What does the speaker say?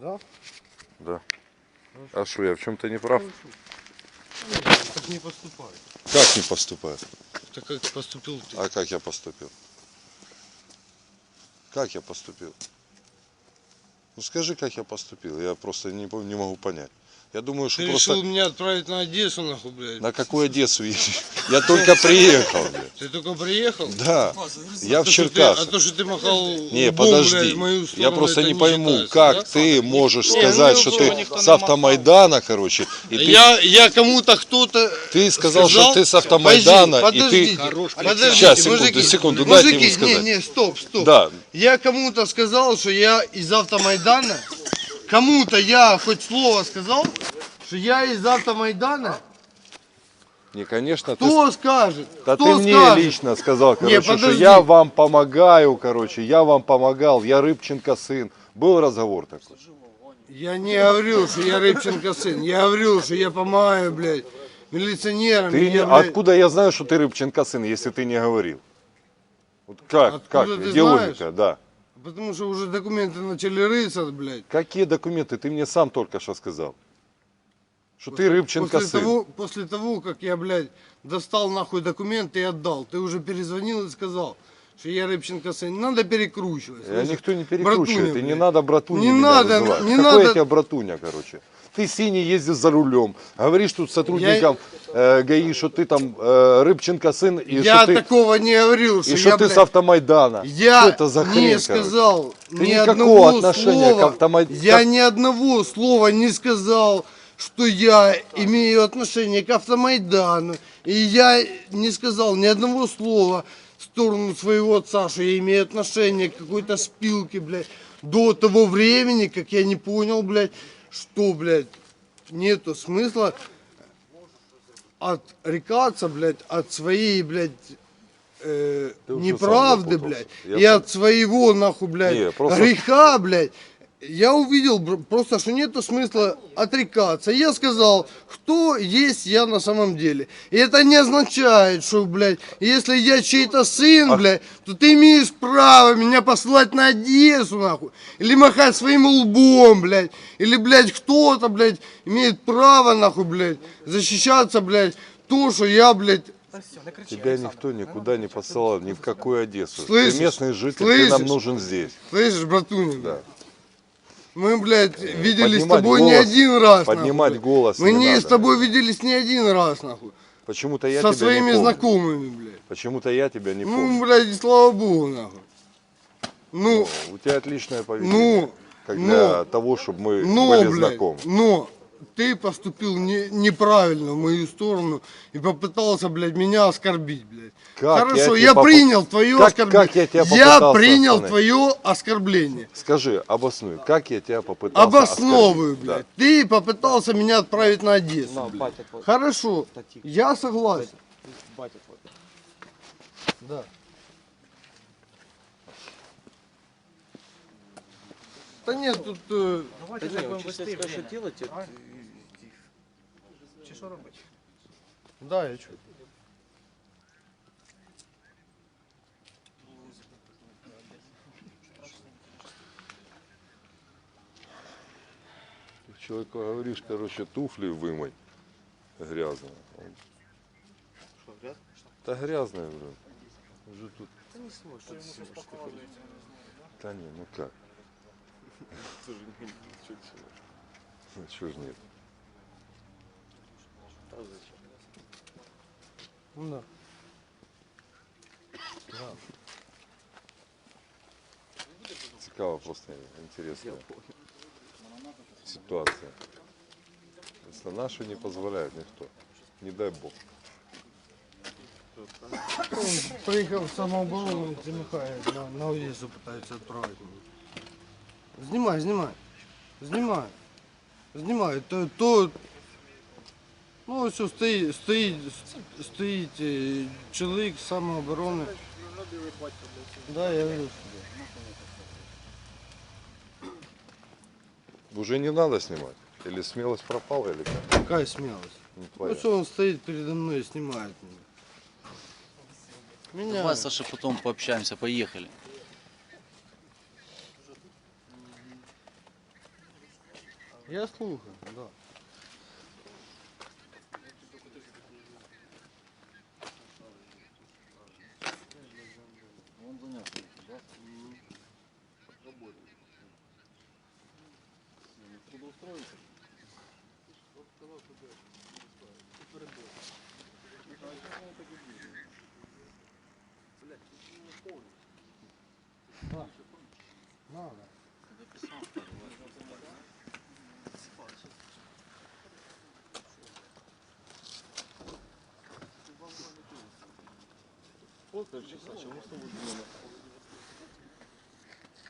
Да? Да. А что, я в чем-то не прав? Так не поступай. Как не поступаю? Так как поступил ты? А как я поступил? Как я поступил? Ну скажи, как я поступил. Я просто не, не могу понять. Я думаю, что Ты просто... решил меня отправить на Одессу, нахуй, блядь? На какую Одессу? Я только приехал, блядь. Ты только приехал? Да. Я А в ты- Черкасах. А то, что ты махал Не, подожди. Я просто не пойму, как ты можешь Не, сказать, ну, что ты с автомайдана, короче, Я, я кому-то кто-то ты сказал, что ты с автомайдана, Подожди, и ты... Сейчас, секунду, секунду, дайте ему сказать. Не, не, стоп, стоп. Да, Я кому-то сказал, что я из автомайдана. Кому-то я хоть слово сказал, что я из автомайдана. не, конечно, ты... Кто скажет? Да Кто ты мне скажет? лично сказал, Не, короче, что подожди. я вам помогаю, короче, я вам помогал, я Рыбченко сын. Был разговор такой? Я не говорил, что я Рыбченко сын. Я говорил, что я помогаю, блядь, милиционерам. Ты не- блядь, Откуда я знаю, что ты Рыбченко сын, если ты не говорил? Вот как, Откуда как, ты где знаешь? логика, да. Потому что уже документы начали рыться, блядь. Какие документы? Ты мне сам только что сказал. Что ты Рыбченко После сын. того, после того, как я, блядь, достал нахуй документы и отдал, ты уже перезвонил и сказал, что я Рыбченко сын. Не надо перекручивать. Я слышишь? никто не перекручивает, Братуня, и не надо братуня Не надо, называть. не Какой надо. я тебя братуня, короче? Ты синий ездишь за рулем, говоришь тут сотрудникам э, ГАИ, что ты там э, Рыбченко сын, и я что ты, такого не говорил, что и что я, ты блядь, с автомайдана. Я что это за хрень, не сказал Ты ни никакого одного отношения слова. к автомат- Я ни одного слова не сказал, что я имею отношение к автомайдану. И я не сказал ни одного слова в сторону своего отца, что я имею отношение к какой-то спилке, блядь, до того времени, как я не понял, блядь, что, блядь, нету смысла отрекаться, блядь, от своей, блядь, э, неправды, блядь, и от своего, нахуй, блядь, Не, просто- греха, блядь. Я увидел просто, что нету смысла отрекаться. Я сказал, кто есть я на самом деле. И это не означает, что, блядь, если я чей-то сын, А блядь, то ты имеешь право меня посылать на Одессу, нахуй. Или махать своим лбом, блядь. Или, блядь, кто-то, блядь, имеет право, нахуй, блядь, защищаться, блядь, то, что я, блядь, Тебя никто никуда не посылал, ни в какую Одессу. Слышишь? Ты местный житель, ты Слышишь? нам нужен здесь. слышишь, братуня, Да. Мы, блядь, виделись с Поднимать тобой не голос- один раз. поднимать нахуй. голос Мы не не надо. с тобой виделись не один раз, нахуй. Почему-то я Со тебя своими не помню. знакомыми, блядь. Почему-то я тебя не Ну, помню. блядь, и слава богу, нахуй. Ну, У тебя отличное поведение. ну, как ну, для того, чтобы мы но, были блядь, знакомы. но ты поступил не- неправильно в мою сторону и попытался, блядь, меня оскорбить, блядь. Как Хорошо, я я, поп- принял твое Как- оскорбление. как я тебя попытался принял остановить? твое оскорбление. Скажи, обоснуй, как я тебя попытался Обосновываю, оскорбить? блядь. Ты попытался меня отправить на Одессу. На, блядь. батя. Хорошо, я согласен. Батя твой. Да. Да нет, тут э, Давайте не будемо вести що делать. от, да, я чую. Человеку говоришь, короче, туфли вымой грязные. Он- Да грязные уже. Уже тут. Да не, ну как? Ну чё ж нет? Ну да. Цікаво просто интересная ситуация. Если наши не позволяют никто, не дай бог. Он приехал в самооборону, замахает, на, на Одессу пытается отправить. меня. Снимай, снимай. Снимай. Снимай. То, то ну все, стоїть, стоїть, стоїть е, чоловік з самооборони. Да, я вижу. Уже не надо снимать? Или смелость пропала, или как? Какая смелость. Не Ну твоя. что он стоит передо мной и снимает меня. Меня... Давай, Саша, потом пообщаемся, поехали. Я слухаю, да. Полтора часа, чего с тобой